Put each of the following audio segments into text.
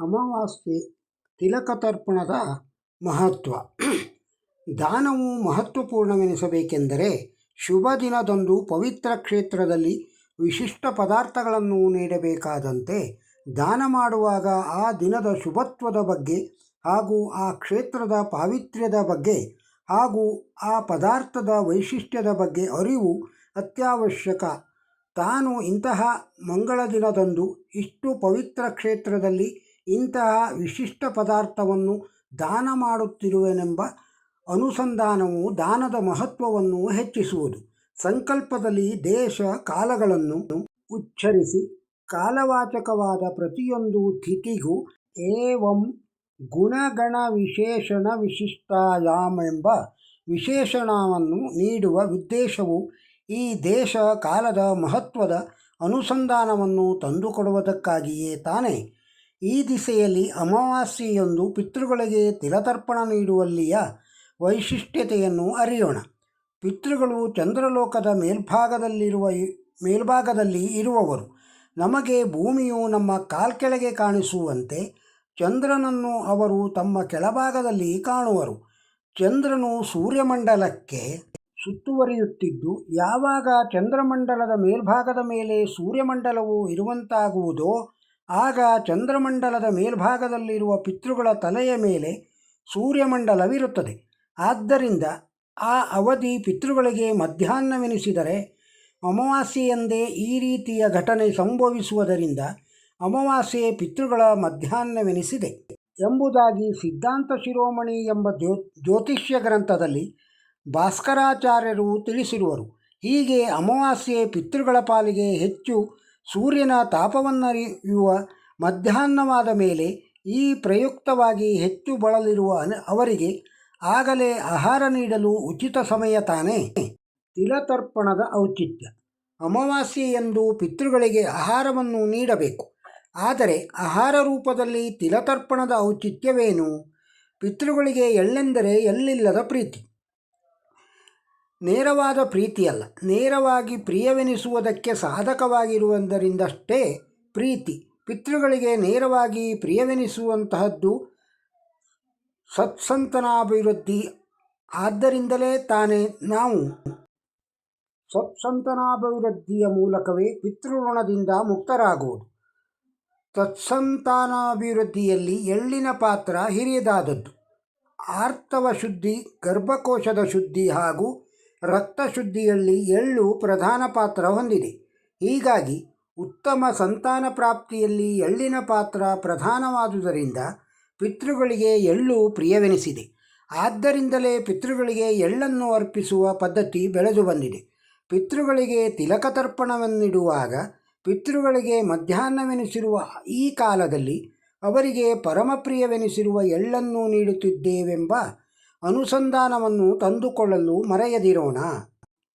ಅಮಾವಾಸ್ಯೆ ತಿಲಕತರ್ಪಣದ ಮಹತ್ವ. ದಾನವು ಮಹತ್ವಪೂರ್ಣವೆನಿಸಬೇಕೆಂದರೆ ಶುಭ ದಿನದಂದು ಪವಿತ್ರ ಕ್ಷೇತ್ರದಲ್ಲಿ ವಿಶಿಷ್ಟ ಪದಾರ್ಥಗಳನ್ನು ನೀಡಬೇಕಾದಂತೆ ದಾನ ಮಾಡುವಾಗ ಆ ದಿನದ ಶುಭತ್ವದ ಬಗ್ಗೆ ಹಾಗೂ ಆ ಕ್ಷೇತ್ರದ ಪಾವಿತ್ರ್ಯದ ಬಗ್ಗೆ ಹಾಗೂ ಆ ಪದಾರ್ಥದ ವೈಶಿಷ್ಟ್ಯದ ಬಗ್ಗೆ ಅರಿವು ಅತ್ಯವಶ್ಯಕ. ತಾನು ಇಂತಹ ಮಂಗಳ ದಿನದಂದು ಇಷ್ಟು ಪವಿತ್ರ ಕ್ಷೇತ್ರದಲ್ಲಿ ಇಂತಹ ವಿಶಿಷ್ಟ ಪದಾರ್ಥವನ್ನು ದಾನ ಮಾಡುತ್ತಿರುವೆನೆಂಬ ಅನುಸಂಧಾನವು ದಾನದ ಮಹತ್ವವನ್ನು ಹೆಚ್ಚಿಸುವುದು. ಸಂಕಲ್ಪದಲ್ಲಿ ದೇಶ ಕಾಲಗಳನ್ನು ಉಚ್ಚರಿಸಿ ಕಾಲವಾಚಕವಾದ ಪ್ರತಿಯೊಂದು ತಿಥಿಗೂ ಏವಂ ಗುಣಗಣ ವಿಶೇಷಣ ವಿಶಿಷ್ಟಾಯಾಮ್ ಎಂಬ ವಿಶೇಷಣವನ್ನು ನೀಡುವ ಉದ್ದೇಶವು ಈ ದೇಶ ಕಾಲದ ಮಹತ್ವದ ಅನುಸಂಧಾನವನ್ನು ತಂದುಕೊಡುವುದಕ್ಕಾಗಿಯೇ ತಾನೇ. ಈ ದಿಸೆಯಲ್ಲಿ ಅಮಾವಾಸ್ಯೆಯೊಂದು ಪಿತೃಗಳಿಗೆ ತಿಲತರ್ಪಣ ನೀಡುವಲ್ಲಿಯ ವೈಶಿಷ್ಟ್ಯತೆಯನ್ನು ಅರಿಯೋಣ. ಪಿತೃಗಳು ಚಂದ್ರಲೋಕದ ಮೇಲ್ಭಾಗದಲ್ಲಿರುವ ಮೇಲ್ಭಾಗದಲ್ಲಿ ಇರುವವರು. ನಮಗೆ ಭೂಮಿಯು ನಮ್ಮ ಕಾಲ್ಕೆಳಗೆ ಕಾಣಿಸುವಂತೆ ಚಂದ್ರನನ್ನು ಅವರು ತಮ್ಮ ಕೆಳಭಾಗದಲ್ಲಿ ಕಾಣುವರು. ಚಂದ್ರನು ಸೂರ್ಯಮಂಡಲಕ್ಕೆ ಸುತ್ತುವರಿಯುತ್ತಿದ್ದು, ಯಾವಾಗ ಚಂದ್ರಮಂಡಲದ ಮೇಲ್ಭಾಗದ ಮೇಲೆ ಸೂರ್ಯಮಂಡಲವು ಇರುವಂತಾಗುವುದೋ ಆಗ ಚಂದ್ರಮಂಡಲದ ಮೇಲ್ಭಾಗದಲ್ಲಿರುವ ಪಿತೃಗಳ ತಲೆಯ ಮೇಲೆ ಸೂರ್ಯಮಂಡಲವಿರುತ್ತದೆ. ಆದ್ದರಿಂದ ಆ ಅವಧಿ ಪಿತೃಗಳಿಗೆ ಮಧ್ಯಾಹ್ನವೆನಿಸಿದರೆ ಅಮಾವಾಸ್ಯೆಯಂದೇ ಈ ರೀತಿಯ ಘಟನೆ ಸಂಭವಿಸುವುದರಿಂದ ಅಮಾವಾಸ್ಯೆ ಪಿತೃಗಳ ಮಧ್ಯಾಹ್ನವೆನಿಸಿದೆ. ಎಂಬುದಾಗಿ ಸಿದ್ಧಾಂತ ಶಿರೋಮಣಿ ಎಂಬ ಜ್ಯೋ, ಜ್ಯೋತಿಷ್ಯ ಗ್ರಂಥದಲ್ಲಿ ಭಾಸ್ಕರಾಚಾರ್ಯರು ತಿಳಿಸಿರುವರು. ಹೀಗೆ ಅಮಾವಾಸ್ಯೆ ಪಿತೃಗಳ ಪಾಲಿಗೆ ಹೆಚ್ಚು ಸೂರ್ಯನ ತಾಪವನ್ನರಿಯುವ ಮಧ್ಯಾಹ್ನವಾದ ಮೇಲೆ ಈ ಪ್ರಯುಕ್ತವಾಗಿ ಹೆಚ್ಚು ಬಳಲಿರುವ ಅವರಿಗೆ ಆಗಲೇ ಆಹಾರ ನೀಡಲು ಉಚಿತ ಸಮಯ ತಾನೇ. ತಿಲತರ್ಪಣದ ಔಚಿತ್ಯ. ಅಮಾವಾಸ್ಯೆಯಂದು ಪಿತೃಗಳಿಗೆ ಆಹಾರವನ್ನು ನೀಡಬೇಕು. ಆದರೆ ಆಹಾರ ರೂಪದಲ್ಲಿ ತಿಲತರ್ಪಣದ ಔಚಿತ್ಯವೇನು? ಪಿತೃಗಳಿಗೆ ಎಳ್ಳೆಂದರೆ ಎಲ್ಲಿಲ್ಲದ ಪ್ರೀತಿ. ನೇರವಾದ ಪ್ರೀತಿಯಲ್ಲ. ನೇರವಾಗಿ ಪ್ರಿಯವೆನಿಸುವುದಕ್ಕೆ ಸಾಧಕವಾಗಿರುವುದರಿಂದಷ್ಟೇ ಪ್ರೀತಿ. ಪಿತೃಗಳಿಗೆ ನೇರವಾಗಿ ಪ್ರಿಯವೆನಿಸುವಂತಹದ್ದು ಸತ್ಸಂತನಾಭಿವೃದ್ಧಿ. ಆದ್ದರಿಂದಲೇ ತಾನೇ ನಾವು. ಸತ್ಸಂತನಾಭಿವೃದ್ಧಿಯ ಮೂಲಕವೇ ಪಿತೃಋಣದಿಂದ ಮುಕ್ತರಾಗುವುದು. ತತ್ಸಂತಾನಾಭಿವೃದ್ಧಿಯಲ್ಲಿ ಎಳ್ಳಿನ ಪಾತ್ರ ಹಿರಿಯದಾದದ್ದು. ಆರ್ತವ ಶುದ್ಧಿ ಗರ್ಭಕೋಶದ ಶುದ್ಧಿ ಹಾಗೂ ರಕ್ತ ಶುದ್ಧಿಯಲ್ಲಿ ಎಳ್ಳು ಪ್ರಧಾನ ಪಾತ್ರ ಹೊಂದಿದೆ. ಹೀಗಾಗಿ ಉತ್ತಮ ಸಂತಾನ ಪ್ರಾಪ್ತಿಯಲ್ಲಿ ಎಳ್ಳಿನ ಪಾತ್ರ ಪ್ರಧಾನವಾದುದರಿಂದ ಪಿತೃಗಳಿಗೆ ಎಳ್ಳು ಪ್ರಿಯವೆನಿಸಿದೆ. ಆದ್ದರಿಂದಲೇ ಪಿತೃಗಳಿಗೆ ಎಳ್ಳನ್ನು ಅರ್ಪಿಸುವ ಪದ್ಧತಿ ಬೆಳೆದು ಬಂದಿದೆ. ಪಿತೃಗಳಿಗೆ ತಿಲಕತರ್ಪಣವನ್ನಿಡುವಾಗ ಪಿತೃಗಳಿಗೆ ಮಧ್ಯಾಹ್ನವೆನಿಸಿರುವ ಈ ಕಾಲದಲ್ಲಿ ಅವರಿಗೆ ಪರಮಪ್ರಿಯವೆನಿಸಿರುವ ಎಳ್ಳನ್ನು ನೀಡುತ್ತಿದ್ದೇವೆಂಬ ಅನುಸಂಧಾನವನ್ನು ತಂದುಕೊಳ್ಳಲು ಮರೆಯದಿರೋಣ.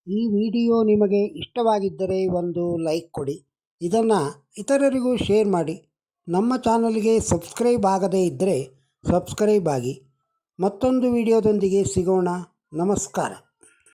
ಈ ವಿಡಿಯೋ ನಿಮಗೆ ಇಷ್ಟವಾಗಿದ್ದರೆ ಒಂದು ಲೈಕ್ ಕೊಡಿ. ಇದನ್ನು ಇತರರಿಗೂ ಶೇರ್ ಮಾಡಿ. ನಮ್ಮ ಚಾನಲ್ಗೆ ಸಬ್ಸ್ಕ್ರೈಬ್ ಆಗದೇ ಇದ್ದರೆ ಸಬ್ಸ್ಕ್ರೈಬ್ ಆಗಿ. ಮತ್ತೊಂದು ವಿಡಿಯೋದೊಂದಿಗೆ ಸಿಗೋಣ. ನಮಸ್ಕಾರ.